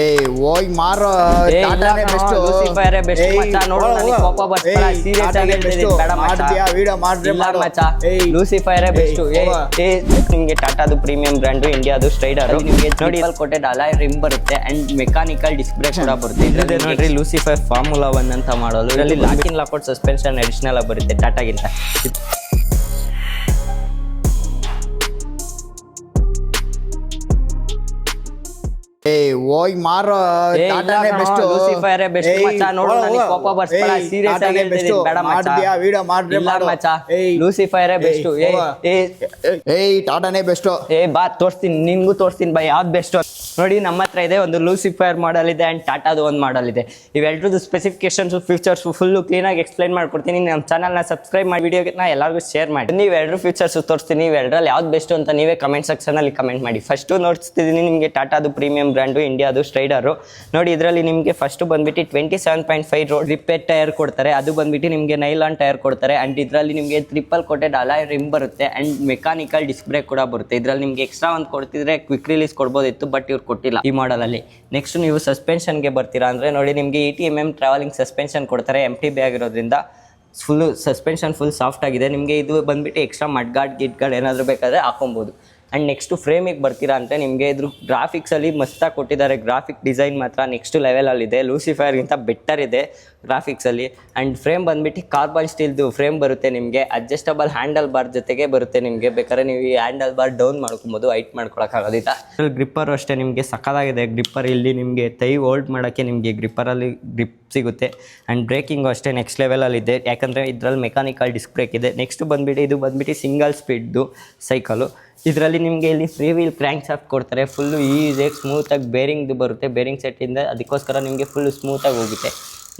ಏ ಹೋಗಿ ಮಾರೋ ಏ, ಇಲ್ಲ ಟಾಟಾನೇ ಬೆಸ್ಟ್ Lucifer ಏ best ಮಚ್ಚ, ನೋಡು, ನನಗೆ ಕೋಪ ಬರ್ಸ್ಬೇಡ, serious ಆಗಿ ಹೇಳ್ತಿದ್ದೀನಿ, ಬೇಡ ಮಚ್ಚ. ಮಾಡ್ತೀಯಾ? ವಿಡಿಯೋ ಮಾಡ್ರೆ ಇಲ್ಲ ಮಾಡು. ಮಚ್ಚ. ಏಯ್ ಲೂಸಿಫೈರ್ ಬೆಸ್ಟ್ ಏಯ್, ಹೋಗ. ನಿಮಗೆ ಟಾಟಾದು ಪ್ರೀಮಿಯಂ ಬ್ರ್ಯಾಂಡ್ ಇಂಡಿಯಾದು ಸ್ಟ್ರೈಡರ್ ನಿಮಗೆ ನೋಡಿ ಕೊಟ್ಟೆ ರಿಮ್ ಬರುತ್ತೆ ಅಂಡ್ ಮೆಕ್ಯಾನಿಕಲ್ ಡಿಸ್ಪ್ಲೇ ಕೂಡ ಬರುತ್ತೆ. ಇದ್ರದ್ದು ನೋಡ್ರಿ ಲೂಸಿಫೈ ಫಾರ್ಮುಲಾ ಒನ್ ಅಂತ ಮಾಡೋದು ಇದರಲ್ಲಿ lock in lockout suspension additional ಆಗಿ ಬರುತ್ತೆ ಟಾಟಾಗಿಂತ ಏ ಹೋಗಿ ಮಾರೋ ಟಾಟಾನೇ ಬೆಸ್ಟ್ Lucifer ಬೆಸ್ಟ್ ಮಚ್ಚ, ನೋಡು, ನನಗೆ ಕೋಪ ಬರ್ಸ್ಬೇಡ, ಸೀರಿಯಸ್ ಆಗಿ ಹೇಳ್ತಿದ್ದೀನಿ, ಬೇಡ ಮಚ್ಚ. ವಿಡಿಯೋ ಮಾಡ್ರಿ ಇಲ್ಲ ಮಾಡು. ಮಚ್ಚ ಏಯ್ ಲೂಸಿಫೈರ್ ಬೆಸ್ಟ್ ಏಯ್, ಏ ಏ ಏಯ್ ಟಾಟಾನೇ ಬೆಸ್ಟ್ ಏ ಬಾ ತೋರಿಸ್ತೀನಿ ನಿನ್ಗೂ ತೋರಿಸ್ತೀನಿ ಬಾ ಯಾವ್ದು ಬೆಸ್ಟ್ ನೋಡಿ, ನಮ್ಮ ಹತ್ರ ಇದೆ ಒಂದು ಲೂಸಿಫೈರ್ ಮಾಡಲ್ ಇದೆ ಆ್ಯಂಡ್ ಟಾಟಾದು ಒಂದು ಮಾಡಲ್ ಇದೆ. ಇವೆಲ್ಲರದ್ದು ಸ್ಪೆಸಿಫಿಕೇಶನ್ಸ್ ಫೀಚರ್ಸ್ ಫುಲ್ಲು ಕ್ಲೀನಾಗಿ ಎಕ್ಸ್ಪ್ಲೈನ್ ಮಾಡ್ಕೊಡ್ತೀನಿ. ನಮ್ಮ ಚಾನಲ್ನ ಸಬ್ಸ್ಕ್ರೈಬ್ ಮಾಡಿ ವಿಡಿಯೋನ ಎಲ್ಲರಿಗೂ ಶೇರ್ ಮಾಡಿ. ನೀವು ಎರಡು ಫೀಚರ್ಸ್ ತೋರಿಸ್ತೀನಿ ಇವೆರಡರಲ್ಲಿ ಯಾವ್ದು ಬೆಸ್ಟ್ ಅಂತ ನೀವೇ ಕಮೆಂಟ್ ಸೆಕ್ಷನಲ್ಲಿ ಕಮೆಂಟ್ ಮಾಡಿ. ಫಸ್ಟು ನೋಡ್ತಿದ್ದೀನಿ ನಿಮಗೆ ಟಾಟಾದು ಪ್ರೀಮಿಯಂ ಬ್ರ್ಯಾಂಡು ಇಂಡಿಯಾದು ಸ್ಟ್ರೈಡರು ನೋಡಿ, ಇದರಲ್ಲಿ ನಿಮಗೆ ಫಸ್ಟು ಬಂದ್ಬಿಟ್ಟು twenty seven point five road repair tyre ಕೊಡ್ತಾರೆ. ಅದು ಬಂದ್ಬಿಟ್ಟು ನಿಮಗೆ ನೈಲಾನ್ ಟೈರ್ ಕೊಡ್ತಾರೆ. ಆ್ಯಂಡ್ ಇದರಲ್ಲಿ ನಿಮಗೆ ಟ್ರಿಪಲ್ ಕೋಟೆಡ್ ಅಲಾಯ್ ರಿಮ್ ಬರುತ್ತೆ. ಆ್ಯಂಡ್ ಮೆಕಾನಿಕಲ್ ಡಿಸ್ಕ್ ಬ್ರೇಕ್ ಕೂಡ ಬರುತ್ತೆ. ಇದರಲ್ಲಿ ನಿಮಗೆ ಎಕ್ಸ್ಟ್ರಾ ಒಂದು ಕೊಡ್ತಿದ್ರೆ ಕ್ವಿಕ್ ರಿಲೀಸ್ ಕೊಡ್ಬೋದಿತ್ತು ಬಟ್ ಇವ್ರು ಕೊಟ್ಟಿಲ್ಲ ಈ ಮಾಡಲಲ್ಲಿ ನೆಕ್ಸ್ಟ್ ನೀವು ಸಸ್ಪೆನ್ಷನ್ಗೆ ಬರ್ತೀರಾ ಅಂದರೆ ನೋಡಿ ನಿಮಗೆ T M M travelling suspension ಕೊಡ್ತಾರೆ ಎಂ ಟಿ ಬಿ ಆಗಿರೋದ್ರಿಂದ ಫುಲ್ಲು ಸಸ್ಪೆನ್ಷನ್ ಫುಲ್ ಸಾಫ್ಟ್ ಆಗಿದೆ. ನಿಮಗೆ ಇದು ಬಂದ್ಬಿಟ್ಟು ಎಕ್ಸ್ಟ್ರಾ ಮಡ್ಗಾಡ್ ಗಿಟ್ಗಳು ಏನಾದರೂ ಬೇಕಾದರೆ ಹಾಕೊಬೋದು ಆ್ಯಂಡ್ ನೆಕ್ಸ್ಟು ಫ್ರೇಮಿಗೆ ಬರ್ತೀರಾ ಅಂದರೆ ನಿಮಗೆ ಇದ್ರ ಗ್ರಾಫಿಕ್ಸಲ್ಲಿ ಮಸ್ತಾಗಿ ಕೊಟ್ಟಿದ್ದಾರೆ. ಗ್ರಾಫಿಕ್ ಡಿಸೈನ್ ಮಾತ್ರ ನೆಕ್ಸ್ಟ್ ಲೆವೆಲಲ್ಲಿದೆ ಲೂಸಿಫೈರ್ಗಿಂತ ಬೆಟರ್ ಇದೆ. ಗ್ರಾಫಿಕ್ಸಲ್ಲಿ ಆ್ಯಂಡ್ ಫ್ರೇಮ್ ಬಂದ್ಬಿಟ್ಟು ಕಾರ್ಬನ್ ಸ್ಟೀಲ್ದು ಫ್ರೇಮ್ ಬರುತ್ತೆ ನಿಮಗೆ. ಅಡ್ಜಸ್ಟಬಲ್ ಹ್ಯಾಂಡಲ್ ಬಾರ್ ಜೊತೆಗೆ ಬರುತ್ತೆ ನಿಮಗೆ. ಬೇಕಾದ್ರೆ ನೀವು ಈ ಹ್ಯಾಂಡಲ್ ಬಾರ್ ಡೌನ್ ಮಾಡ್ಕೊಬೋದು ಹೈಟ್ ಮಾಡ್ಕೊಳಕ್ಕಾಗೋದಿಲ್ಲ ಗ್ರಿಪ್ಪರು ಅಷ್ಟೇ ನಿಮಗೆ ಸಕ್ಕದಾಗಿದೆ. ಗ್ರಿಪ್ಪರ್ ಇಲ್ಲಿ ನಿಮಗೆ ತೈ ಹೋಲ್ಡ್ ಮಾಡೋಕ್ಕೆ ನಿಮಗೆ ಗ್ರಿಪ್ಪರಲ್ಲಿ ಗ್ರಿಪ್ ಸಿಗುತ್ತೆ. ಆ್ಯಂಡ್ ಬ್ರೇಕಿಂಗು ಅಷ್ಟೇ ನೆಕ್ಸ್ಟ್ ಲೆವೆಲಲ್ಲಿದೆ ಯಾಕಂದರೆ ಇದರಲ್ಲಿ ಮೆಕ್ಯಾನಿಕಲ್ ಡಿಸ್ಕ್ ಬ್ರೇಕ್ ಇದೆ. ನೆಕ್ಸ್ಟ್ ಬಂದ್ಬಿಟ್ಟು ಇದು ಬಂದ್ಬಿಟ್ಟು ಸಿಂಗಲ್ ಸ್ಪೀಡ್ದು ಸೈಕಲು ಇದರಲ್ಲಿ ನಿಮಗೆ ಇಲ್ಲಿ ಫ್ರೀ ವೀಲ್ ಕ್ರ್ಯಾಂಕ್ ಶಾಫ್ಟ್ ಕೊಡ್ತಾರೆ ಫುಲ್ಲು ಈಸಿಯಾಗಿ ಸ್ಮೂತಾಗಿ ಬೇರಿಂಗ್ದು ಬರುತ್ತೆ. ಬೇರಿಂಗ್ ಸೆಟ್ಟಿಂದ ಅದಕ್ಕೋಸ್ಕರ ನಿಮಗೆ ಫುಲ್ ಸ್ಮೂತಾಗಿ ಹೋಗುತ್ತೆ.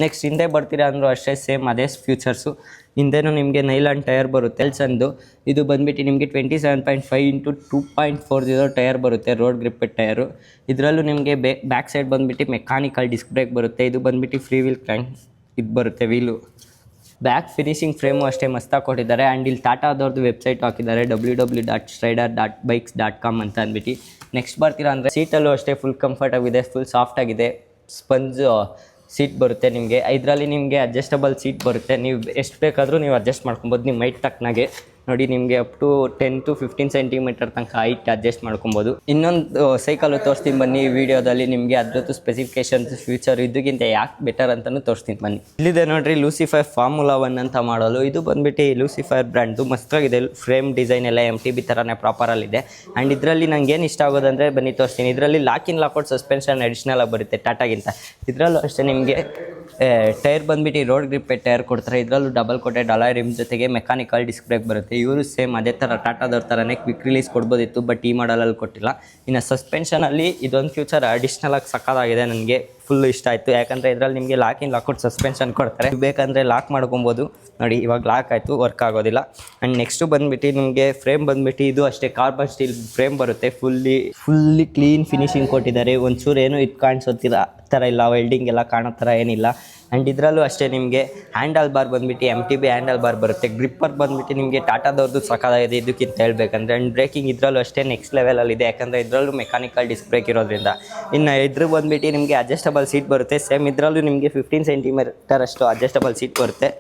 ನೆಕ್ಸ್ಟ್ ಹಿಂದೆ ಬರ್ತೀರಾ ಅಂದರೂ ಅಷ್ಟೇ ಸೇಮ್ ಅದೇ ಫ್ಯೂಚರ್ಸು ಹಿಂದೆನೂ ನಿಮಗೆ ನೈಲಾನ್ ಟೈರ್ ಬರುತ್ತೆ. ಎಲ್ಸಂದು ಇದು ಬಂದ್ಬಿಟ್ಟು ನಿಮಗೆ twenty seven point five into two point four zero tyre ಬರುತ್ತೆ ರೋಡ್ ಗ್ರಿಪ್ ಟೈರು ಇದರಲ್ಲೂ ನಿಮಗೆ ಬೇ ಬ್ಯಾಕ್ ಸೈಡ್ ಬಂದ್ಬಿಟ್ಟು ಮೆಕ್ಯಾನಿಕಲ್ ಡಿಸ್ಕ್ ಬ್ರೇಕ್ ಬರುತ್ತೆ. ಇದು ಬಂದ್ಬಿಟ್ಟು ಫ್ರೀ ವೀಲ್ ಕ್ರ್ಯಾಂಕ್ ಇದು ಬರುತ್ತೆ ವೀಲು ಬ್ಯಾಕ್ ಫಿನಿಶಿಂಗ್ ಫ್ರೇಮು ಅಷ್ಟೇ ಮಸ್ತಾಗಿ ಕೊಟ್ಟಿದ್ದಾರೆ ಆ್ಯಂಡ್ ಇಲ್ಲಿ ಟಾಟಾದವ್ರದ್ದು ವೆಬ್ಸೈಟ್ ಹಾಕಿದ್ದಾರೆ W W dot strider dot bikes dot com ಅಂತ ಅಂದ್ಬಿಟ್ಟು. ನೆಕ್ಸ್ಟ್ ಬರ್ತೀರಾ ಅಂದರೆ ಸೀಟಲ್ಲೂ ಅಷ್ಟೇ ಫುಲ್ ಕಂಫರ್ಟಾಗಿದೆ ಫುಲ್ ಸಾಫ್ಟಾಗಿದೆ ಸ್ಪಂಜ್ ಸೀಟ್ ಬರುತ್ತೆ ನಿಮಗೆ. ಇದರಲ್ಲಿ ನಿಮಗೆ ಅಡ್ಜಸ್ಟಬಲ್ ಸೀಟ್ ಬರುತ್ತೆ. ನೀವು ಎಷ್ಟು ಬೇಕಾದರೂ ನೀವು ಅಡ್ಜಸ್ಟ್ ಮಾಡ್ಕೊಬೋದು. ನಿಮ್ಮ ಮೈಟ್ ತಕ್ಕನಾಗೆ. ನೋಡಿ, ನಿಮಗೆ up to ten to fifteen centimetre ತನಕ ಹೈಟ್ ಅಡ್ಜಸ್ಟ್ ಮಾಡ್ಕೊಬೋದು. ಇನ್ನೊಂದು ಸೈಕಲ್ ತೋರಿಸ್ತೀನಿ ಬನ್ನಿ. ವಿಡಿಯೋದಲ್ಲಿ ನಿಮಗೆ ಅದ್ರದ್ದು ಸ್ಪೆಸಿಫಿಕೇಶನ್ಸ್ ಫ್ಯೂಚರ್ ಇದಕ್ಕಿಂತ ಯಾಕೆ ಬೆಟರ್ ಅಂತಲೂ ತೋರಿಸ್ತೀನಿ ಬನ್ನಿ. ಇಲ್ಲಿದೆ ನೋಡಿರಿ ಲೂಸಿಫೈರ್ ಫಾರ್ಮುಲಾ ಒನ್ ಅಂತ ಮಾಡಲು. ಇದು ಬಂದ್ಬಿಟ್ಟು ಲೂಸಿಫೈರ್ ಬ್ರ್ಯಾಂಡು ಮಸ್ತಾಗಿದೆ. ಫ್ರೇಮ್ ಡಿಸೈನ್ ಎಲ್ಲ ಎಂ ಟಿ ಬಿ ಥರನೇ ಪ್ರಾಪರಲ್ಲಿದೆ ಆ್ಯಂಡ್ ಇದರಲ್ಲಿ ನಂಗೆ ಏನು ಇಷ್ಟ ಆಗೋದಂದರೆ ಬನ್ನಿ ತೋರಿಸ್ತೀನಿ. ಇದರಲ್ಲಿ lock in lockout suspension additional ಆಗಿ ಬರುತ್ತೆ ಟಾಟಾಗಿಂತ ಇದರಲ್ಲೂ ಅಷ್ಟೇ ನಿಮಗೆ ಟೈರ್ ಬಂದ್ಬಿಟ್ಟು ರೋಡ್ ಗ್ರಿಪ್ ಟೈರ್ ಕೊಡ್ತಾರೆ. ಇದರಲ್ಲೂ ಡಬಲ್ ಕೊಟ್ಟೆ ಡಲಾಯ್ ರಿಮ್ ಜೊತೆಗೆ ಮೆಕ್ಯಾನಿಕಲ್ ಡಿಸ್ಕ್ ಬ್ರೇಕ್ ಬರುತ್ತೆ. ಇವರು ಸೇಮ್ ಅದೇ ಥರ ಟಾಟಾದವ್ರ ಥರನೇ ಕ್ವಿಕ್ ರಿಲೀಸ್ ಕೊಡ್ಬೋದಿತ್ತು ಬಟ್ ಈ ಮಾಡಲಲ್ಲಿ ಕೊಟ್ಟಿಲ್ಲ. ಇನ್ನು ಸಸ್ಪೆನ್ಷನಲ್ಲಿ ಇದೊಂದು ಫ್ಯೂಚರ್ ಅಡಿಷ್ನಲ್ ಆಗಿ ಸಕ್ಕದಾಗಿದೆ ನನಗೆ. ಫುಲ್ ಇಷ್ಟ ಆಯಿತು. ಯಾಕಂದರೆ ಇದರಲ್ಲಿ ನಿಮಗೆ ಲಾಕ್ ಇನ್ ಲಾಕೌಟ್ ಸಸ್ಪೆನ್ಷನ್ ಕೊಡ್ತಾರೆ. ಬೇಕಂದರೆ ಲಾಕ್ ಮಾಡ್ಕೊಬೋದು. ನೋಡಿ, ಇವಾಗ ಲಾಕ್ ಆಯಿತು ವರ್ಕ್ ಆಗೋದಿಲ್ಲ. ಆ್ಯಂಡ್ ನೆಕ್ಸ್ಟು ಬಂದುಬಿಟ್ಟು ನಿಮಗೆ ಫ್ರೇಮ್ ಬಂದುಬಿಟ್ಟು ಇದು ಅಷ್ಟೇ ಕಾರ್ಬನ್ ಸ್ಟೀಲ್ ಫ್ರೇಮ್ ಬರುತ್ತೆ. ಫುಲ್ಲಿ ಫುಲ್ಲಿ ಕ್ಲೀನ್ ಫಿನಿಶಿಂಗ್ ಕೊಟ್ಟಿದ್ದಾರೆ. ಒಂಚೂರು ಏನು ಇದು ಕಾಣಿಸೋತಿಲ್ಲ ಥರ ಇಲ್ಲ. ವೆಲ್ಡಿಂಗ್ ಎಲ್ಲ ಕಾಣೋ ಥರ ಏನಿಲ್ಲ. ಆ್ಯಂಡ್ ಇದರಲ್ಲೂ ಅಷ್ಟೇ ನಿಮಗೆ ಹ್ಯಾಂಡಲ್ ಬಾರ್ ಬಂದುಬಿಟ್ಟು M T B handle bar ಬರುತ್ತೆ. ಗ್ರಿಪ್ಪರ್ ಬಂದುಬಿಟ್ಟು ನಿಮಗೆ ಟಾಟಾದವ್ರದ್ದು ಸಕಾಲಾಗಿದೆ ಇದಕ್ಕಿಂತ ಹೇಳ್ಬೇಕಂದ್ರೆ. ಆ್ಯಂಡ್ ಬ್ರೇಕಿಂಗ್ ಇದರಲ್ಲೂ ಅಷ್ಟೇ ನೆಕ್ಸ್ಟ್ ಲೆವೆಲಲ್ಲಿದೆ ಯಾಕಂದರೆ ಇದರಲ್ಲೂ ಮೆಕ್ಯಾನಿಕಲ್ ಡಿಸ್ ಬ್ರೇಕ್ ಇರೋದ್ರಿಂದ. ಇನ್ನು ಇದ್ರ ಬಂದುಬಿಟ್ಟು ನಿಮಗೆ ಅಡ್ಜಸ್ಟಬಲ್ ಸೀಟ್ ಬರುತ್ತೆ. ಸೇಮ್ ಇದರಲ್ಲೂ ನಿಮಗೆ ಫಿಫ್ಟೀನ್ ಸೆಂಟಿಮೀಟರ್ ಅಷ್ಟು ಅಡ್ಜಸ್ಟಬಲ್ ಸೀಟ್ ಬರುತ್ತೆ.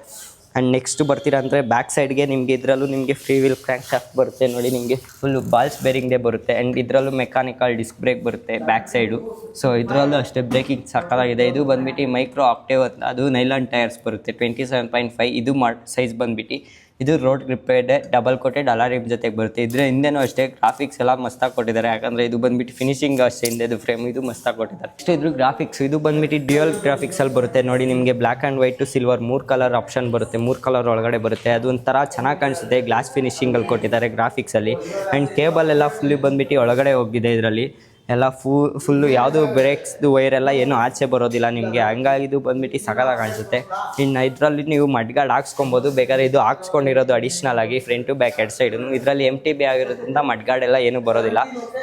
ಆ್ಯಂಡ್ ನೆಕ್ಸ್ಟ್ ಬರ್ತೀರಾ ಅಂದರೆ ಬ್ಯಾಕ್ ಸೈಡ್ಗೆ ನಿಮಗೆ ಇದರಲ್ಲೂ ನಿಮಗೆ ಫ್ರೀ ವೀಲ್ ಕ್ರ್ಯಾಂಕ್ ಶಾಫ್ಟ್ ಬರುತ್ತೆ ನೋಡಿ, ನಿಮಗೆ ಫುಲ್ಲು ಬಾಲ್ಸ್ ಬೇರಿಂಗ್ದೇ ಬರುತ್ತೆ. ಆ್ಯಂಡ್ ಇದರಲ್ಲೂ ಮೆಕ್ಯಾನಿಕಲ್ ಡಿಸ್ಕ್ ಬ್ರೇಕ್ ಬರುತ್ತೆ ಬ್ಯಾಕ್ ಸೈಡು ಸೊ ಇದರಲ್ಲೂ ಅಷ್ಟೇ ಬ್ರೇಕಿಂಗ್ ಸಕ್ಕತ್ತಾಗಿದೆ ಇದು ಬಂದ್ಬಿಟ್ಟು ಮೈಕ್ರೋ ಆಕ್ಟೇವ್ ಅಂತ ಅದು ನೈಲಾನ್ ಟೈರ್ಸ್ ಬರುತ್ತೆ. ಟ್ವೆಂಟಿ ಸೆವೆನ್ ಪಾಯಿಂಟ್ ಫೈವ್ ಇದು ಮಾಡ್ ಸೈಜ್ ಬಂದ್ಬಿಟ್ಟು. ಇದು road gripped double coated alloy rim ಜೊತೆಗೆ ಬರುತ್ತೆ. ಇದ್ರ ಹಿಂದೆನೂ ಅಷ್ಟೇ ಗ್ರಾಫಿಕ್ಸ್ ಎಲ್ಲ ಮಸ್ತಾಗಿ ಕೊಟ್ಟಿದ್ದಾರೆ ಯಾಕಂದ್ರೆ ಇದು ಬಂದ್ಬಿಟ್ಟು ಫಿನಿಶಿಂಗ್ ಅಷ್ಟೇ, ಹಿಂದೆ ಇದು ಫ್ರೇಮ್ ಇದು ಮಸ್ತಾಗಿ ಕೊಟ್ಟಿದ್ದಾರೆ ಅಷ್ಟೇ ಇದ್ರ ಗ್ರಾಫಿಕ್ಸ್ ಇದು ಬಂದ್ಬಿಟ್ಟು ಡ್ಯೂಯಲ್ ಗ್ರಾಫಿಕ್ಸಲ್ಲಿ ಬರುತ್ತೆ. ನೋಡಿ ನಿಮಗೆ ಬ್ಲ್ಯಾಕ್ ಆ್ಯಂಡ್ ವೈಟು ಸಿಲ್ವರ್ ಮೂರು ಕಲರ್ ಆಪ್ಷನ್ ಬರುತ್ತೆ. ಮೂರು ಕಲರ್ ಒಳಗಡೆ ಬರುತ್ತೆ. ಅದು ಒಂಥರ ಚೆನ್ನಾಗಿ ಕಾಣಿಸುತ್ತೆ. ಗ್ಲಾಸ್ ಫಿನಿಶಿಂಗ್ ಅಲ್ಲಿ ಕೊಟ್ಟಿದ್ದಾರೆ ಗ್ರಾಫಿಕ್ಸಲ್ಲಿ ಆ್ಯಂಡ್ ಕೇಬಲ್ ಎಲ್ಲ ಫುಲ್ಲಿ ಬಂದ್ಬಿಟ್ಟು ಒಳಗಡೆ ಹೋಗಿದೆ ಇದರಲ್ಲಿ. ಎಲ್ಲ ಫೂ, ಫುಲ್ಲು ಯಾವುದು ಬ್ರೇಕ್ಸ್ದು ವೈರೆಲ್ಲ ಏನು ಆಚೆ ಬರೋದಿಲ್ಲ ನಿಮಗೆ. ಹಂಗಾಗಿ ಇದು ಬಂದ್ಬಿಟ್ಟು ಸಕಲಾಗಿ ಕಾಣಿಸುತ್ತೆ. ಇನ್ನು ಇದರಲ್ಲಿ ನೀವು ಮಡ್ಗಾಡ್ ಹಾಕ್ಸ್ಕೊಬೋದು. ಬೇಕಾದ್ರೆ ಇದು ಹಾಕ್ಸ್ಕೊಂಡಿರೋದು ಅಡಿಷ್ನಲ್ ಆಗಿ ಫ್ರಂಟು ಬ್ಯಾಕ್ ಎಡ್ ಸೈಡು ಇದರಲ್ಲಿ ಎಂ ಟಿ ಬಿ ಆಗಿರೋದ್ರಿಂದ ಮಡ್ಗಾಡ್ ಎಲ್ಲ ಏನೂ ಬರೋದಿಲ್ಲ.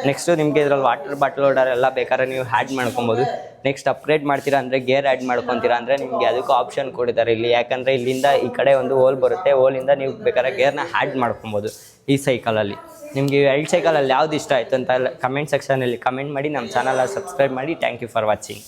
ನೆಕ್ಸ್ಟು ನಿಮಗೆ ಇದರಲ್ಲಿ ವಾಟರ್ ಬಾಟ್ಲ್ ಹೋಲ್ಡರ್ ಎಲ್ಲ ಬೇಕಾದ್ರೆ ನೀವು ಆ್ಯಡ್ ಮಾಡ್ಕೊಬೋದು. ನೆಕ್ಸ್ಟ್ ಅಪ್ಗ್ರೇಡ್ ಮಾಡ್ತೀರಾ ಅಂದರೆ ಗೇರ್ ಆ್ಯಡ್ ಮಾಡ್ಕೊತೀರಾ ಅಂದರೆ ನಿಮಗೆ ಅದಕ್ಕೂ ಆಪ್ಷನ್ ಕೊಡಿದ್ದಾರೆ ಇಲ್ಲಿ. ಯಾಕಂದರೆ ಇಲ್ಲಿಂದ ಈ ಕಡೆ ಒಂದು ಹೋಲ್ ಬರುತ್ತೆ. ಹೋಲಿಂದ ನೀವು ಬೇಕಾದ್ರೆ ಗೇರ್ನ ಆ್ಯಡ್ ಮಾಡ್ಕೊಬೋದು. ಈ ಸೈಕಲಲ್ಲಿ ನಿಮಗೆ ಎರಡು ಸೈಕಲಲ್ಲಿ ಯಾವ್ದು ಇಷ್ಟ ಆಯಿತು ಅಂತ ಕಮೆಂಟ್ ಸೆಕ್ಷನಲ್ಲಿ ಕಮೆಂಟ್ ಮಾಡಿ. ನಮ್ಮ ಚಾನಲ್ ಸಬ್ಸ್ಕ್ರೈಬ್ ಮಾಡಿ. Thank you for watching